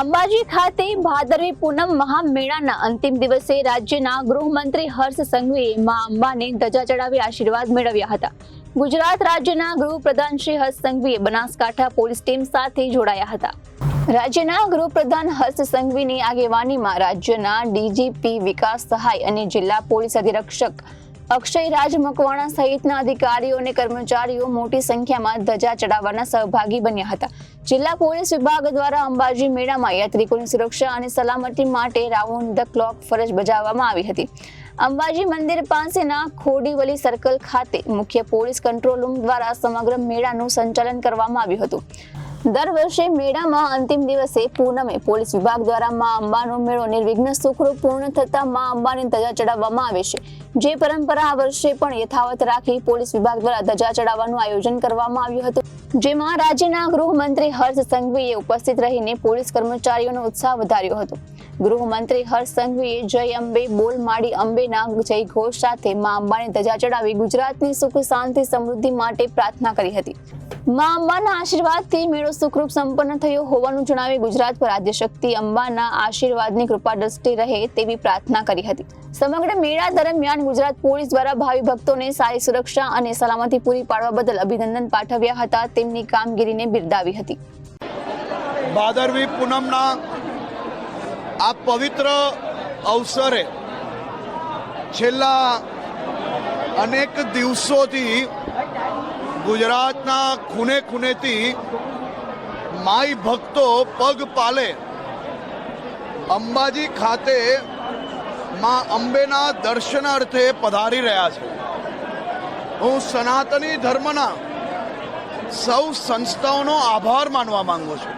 અંબાજી ખાતે ભાદરવી પૂનમ મહામેળાના અંતિમ દિવસે રાજ્યના ગૃહમંત્રી હર્ષ સંઘવીએ મા અંબાને ધજા ચડાવી આશીર્વાદ મેળવ્યા હતા. ગુજરાત રાજ્યના ગૃહપ્રધાન શ્રી હર્ષ સંઘવીએ બનાસકાંઠા પોલીસ ટીમ સાથે જોડાયા હતા. રાજ્યના ગૃહપ્રધાન હર્ષ સંઘવીની આગેવાનીમાં રાજ્યના ડીજીપી વિકાસ સહાય અને જિલ્લા પોલીસ અધિરક્ષક અક્ષય રાજ મકવાણા સહિતના અધિકારીઓ અને કર્મચારીઓ મોટી સંખ્યામાં ધજા ચડાવવાના સહભાગી બન્યા હતા. જિલ્લા પોલીસ વિભાગ દ્વારા અંબાજી મેળામાં યાત્રિકોની સુરક્ષા અને સલામતી માટે રાઉન્ડ ધ ક્લોક ફરજ બજાવવામાં આવી હતી. અંબાજી મંદિર પાસેના ખોડીવલી સર્કલ ખાતે મુખ્ય પોલીસ કંટ્રોલ રૂમ દ્વારા સમગ્ર મેળાનું સંચાલન કરવામાં આવ્યું હતું. દર વર્ષે મેળામાં અંતિમ દિવસે પૂનમે પોલીસ વિભાગ દ્વારા મા અંબાનો મેળો નિર્વિઘ્ન સુખરૂપ પૂર્ણ થતા મા અંબાની ધજા ચડાવવામાં આવે છે. જે પરંપરા આ વર્ષે પણ યથાવત રાખી પોલીસ વિભાગ દ્વારા ધજા ચડાવવાનું આયોજન કરવામાં આવ્યું હતું. જેમાં રાજ્યના ગૃહમંત્રી હર્ષ સંઘવીએ ઉપસ્થિત રહીને પોલીસ કર્મચારીઓનો ઉત્સાહ વધાર્યો હતો. ગૃહમંત્રી હર્ષ સંઘવીએ જય અંબે, બોલ માડી અંબેના જય ઘોષ સાથે મા અંબાને ધજા ચડાવી ગુજરાતની સુખ, શાંતિ, સમૃદ્ધિ માટે પ્રાર્થના કરી હતી. મા અંબાના આશીર્વાદથી મેળો સુખરૂપ સંપન્ન થયો હોવાનું જણાવી ગુજરાત પર આદ્યશક્તિ અંબાના આશીર્વાદની કૃપા દ્રષ્ટિ રહે તેવી પ્રાર્થના કરી હતી. સમગ્ર મેળા દરમિયાન ગુજરાત પોલીસ દ્વારા ભાવિ ભક્તોને સારી સુરક્ષા અને સલામતી પૂરી પાડવા બદલ અભિનંદન પાઠવ્યા હતા. તેમની કામગીરીને બિરદાવી હતી. ભાદરવી પૂનમના આ પવિત્ર અવસરે છેલ્લા અનેક દિવસોથી ગુજરાતના ખૂને ખૂણેથી માઈ ભક્તો પગ પાલે અંબાજી ખાતે માં અંબેના દર્શનાર્થે પધારી રહ્યા છે. હું સનાતની ધર્મના સૌ સંસ્થાઓનો આભાર માનવા માંગુ છું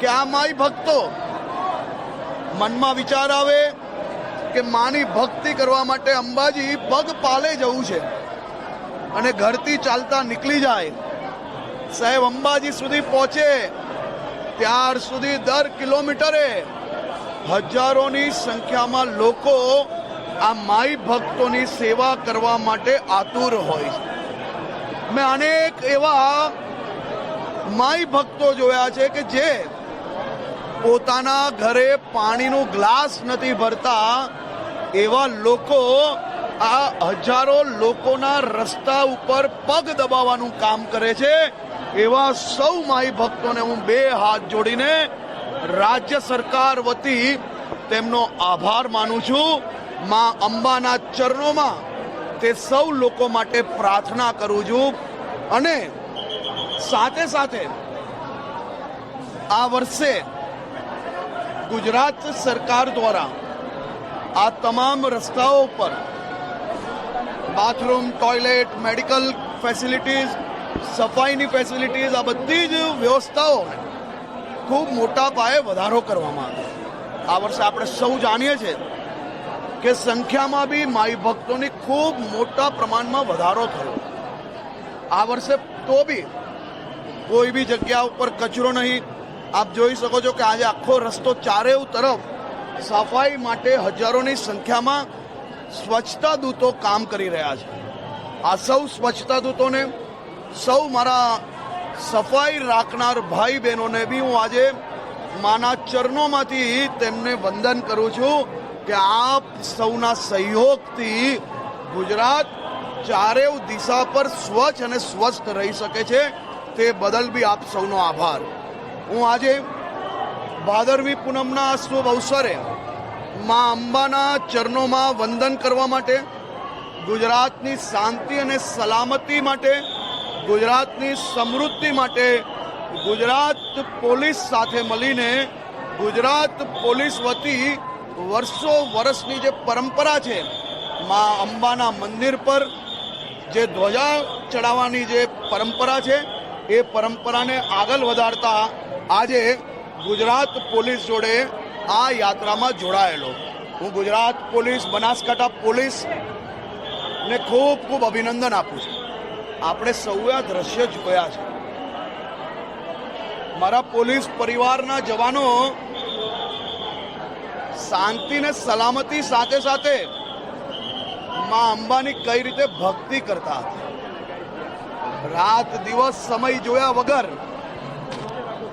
કે આ માઈ ભક્તો મનમાં વિચાર આવે કે માની ભક્તિ કરવા માટે અંબાજી પગ પાલે જવું છે અને ઘરથી ચાલતા નીકળી જાય. સાહેબ, અંબાજી સુધી પહોંચે ત્યાર સુધી દર કિલોમીટરે હજારોની સંખ્યામાં લોકો આ માઈ ભક્તોની સેવા કરવા માટે આતુર હોય છે. મેં અનેક એવા માઈ ભક્તો જોયા છે કે જે પોતાના ઘરે પાણીનું ગ્લાસ નથી ભરતા એવા લોકો આ હજારો લોકોના રસ્તા ઉપર પગ દબાવવાનું કામ કરે છે. એવા સૌ માઈ ભક્તોને હું બે હાથ જોડીને રાજ્ય સરકાર વતી તેમનો આભાર માનું છું. માં અંબાના ચરણોમાં તે સૌ લોકો માટે પ્રાર્થના કરું છું. અને સાથે સાથે આ વર્ષે ગુજરાત સરકાર દ્વારા આ તમામ રસ્તાઓ પર બાથરૂમ ટોયલેટ મેડિકલ ફેસિલિટીઝ સફાઈની ફેસિલિટીઝ આ બધી જ વ્યવસ્થાઓ ખૂબ મોટા પાયે વધારો કરવામાં આવ્યો આ વર્ષે આપણે સૌ જાણીએ છીએ કે સંખ્યામાં બી માઈ ભક્તોની ખૂબ મોટા પ્રમાણમાં વધારો થયો આ વર્ષે તો બી કોઈ બી જગ્યા ઉપર કચરો નહીં આપ જોઈ શકો છો કે આજે આખો રસ્તો ચારેવ તરફ સફાઈ માટે હજારોની સંખ્યામાં સ્વચ્છતા દૂતો કામ કરી રહ્યા છે. આ સૌ સ્વચ્છતા દૂતોને, સૌ મારા સફાઈ રાખનાર ભાઈ બહેનોને બી હું આજે માના ચરણોમાંથી તેમને વંદન કરું છું કે આપ સૌના સહયોગથી ગુજરાત ચારેવ દિશા પર સ્વચ્છ અને સ્વસ્થ રહી શકે છે. તે બદલ બી આપ સૌનો આભાર. હું આજે ભાદરવી પૂનમના શુભ અવસરે મા અંબાના ચરણોમાં વંદન કરવા માટે, ગુજરાતની શાંતિ અને સલામતી માટે, ગુજરાતની સમૃદ્ધિ માટે ગુજરાત પોલીસ સાથે મળીને ગુજરાત પોલીસ વતી વર્ષો વર્ષની જે પરંપરા છે, મા અંબાના મંદિર પર જે ધ્વજા ચડાવવાની જે પરંપરા છે, એ પરંપરાને આગળ વધારતા આજે ગુજરાત પોલીસ જોડે આ યાત્રામાં જોડાયેલો. હું ગુજરાત પોલીસ, બનાસકાંઠા પોલીસ ને ખૂબ ખૂબ અભિનંદન આપું છું. આપણે સૌએ આ દ્રશ્ય જોયા છે. મારા પોલીસ પરિવારના જવાનો શાંતિ ને સલામતી સાથે સાથે માં અંબાની કઈ રીતે ભક્તિ કરતા હતા? રાત દિવસ સમય જોયા વગર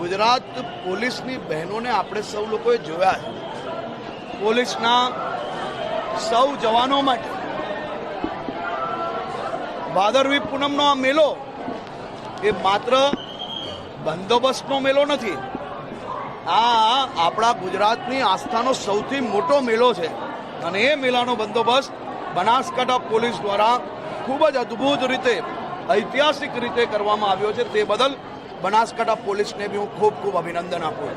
ગુજરાત પોલીસની બહેનોને આપણે સૌ લોકોએ જોયા પોલીસના સૌ જવાનો માટે ભાદરવી પૂનમનો આ મેલો એ માત્ર બંદોબસ્તનો મેલો નથી. આ આપણા ગુજરાતની આસ્થાનો સૌથી મોટો મેલો છે. અને એ મેલાનો બંદોબસ્ત બનાસકાંઠા પોલીસ દ્વારા ખૂબ જ અદ્ભુત રીતે, ઐતિહાસિક રીતે કરવામાં આવ્યો છે. તે બદલ બનાસકાંઠા પોલીસને બી હું ખૂબ ખૂબ અભિનંદન આપું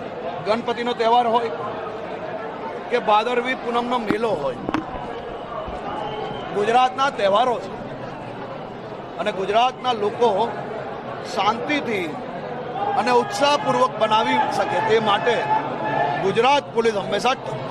ગણપતિનો તહેવાર હોય કે ભાદરવી પૂનમનો મેલો હોય, ગુજરાતના તહેવારો છે. અને ગુજરાતના લોકો શાંતિથી અને ઉત્સાહપૂર્વક બનાવી શકે તે માટે ગુજરાત પોલીસ હંમેશા તત્પર